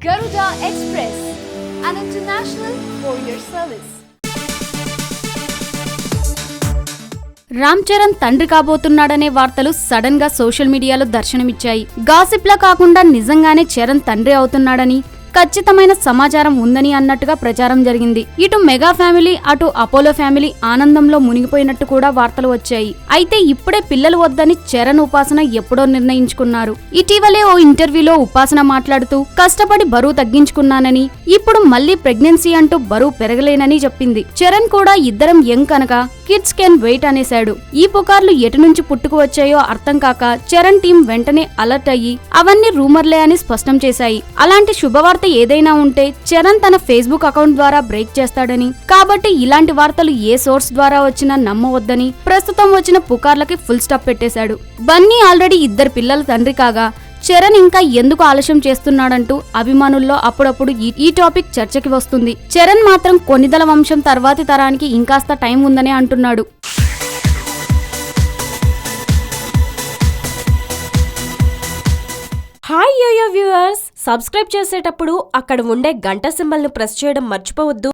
Garuda Express, an international courier service. Ram Charan తండ్రి కాబోతున్నాడనే వార్తలు సడన్గా సోషల్ మీడియాలో దర్శనమిచ్చాయి గాసిప్లా కాకుండా నిజంగానే చరణ్ తండ్రి అవుతున్నాడని ఖచ్చితమైన సమాచారం ఉందని అన్నట్టుగా ప్రచారం జరిగింది. ఇటు మెగా ఫ్యామిలీ అటు అపోలో ఫ్యామిలీ ఆనందంలో మునిగిపోయినట్టు కూడా వార్తలు వచ్చాయి. అయితే ఇప్పుడే పిల్లలు వద్దని చరణ్ ఉపాసన ఎప్పుడో నిర్ణయించుకున్నారు. ఇటీవలే ఓ ఇంటర్వ్యూలో ఉపాసన మాట్లాడుతూ కష్టపడి బరువు తగ్గించుకున్నానని ఇప్పుడు మళ్ళీ ప్రెగ్నెన్సీ అంటూ బరువు పెరగలేనని చెప్పింది. చరణ్ కూడా ఇద్దరం యంగ్ కనుక కిడ్స్ కెన్ వెయిట్ అనేశాడు. ఈ పుకార్లు ఎటు నుంచి పుట్టుకు వచ్చాయో అర్థం కాక చరణ్ టీం వెంటనే అలర్ట్ అయ్యి అవన్నీ రూమర్లే అని స్పష్టం చేశాయి. అలాంటి శుభవార్త ఏదైనా ఉంటే చరణ్ తన ఫేస్బుక్ అకౌంట్ ద్వారా బ్రేక్ చేస్తాడని. కాబట్టి ఇలాంటి వార్తలు ఏ సోర్స్ ద్వారా వచ్చినా నమ్మవద్దని ప్రస్తుతం వచ్చిన పుకార్లకి ఫుల్ స్టాప్ పెట్టేశాడు. బన్నీ ఆల్రెడీ ఇద్దరు పిల్లల తండ్రి కాగా చరణ్ ఇంకా ఎందుకు ఆలస్యం చేస్తున్నాడంటూ అభిమానుల్లో అప్పుడప్పుడు ఈ- ఈ టాపిక్ చర్చకి వస్తుంది. చరణ్ మాత్రం కొన్నిదల వంశం తర్వాతి తరానికి ఇంకాస్త టైం ఉందనే అంటున్నాడు. Hi yo-yo viewers. సబ్స్క్రైబ్ చేసేటప్పుడు అక్కడ ఉండే గంట సింబల్ను ప్రెస్ చేయడం మర్చిపోవద్దు.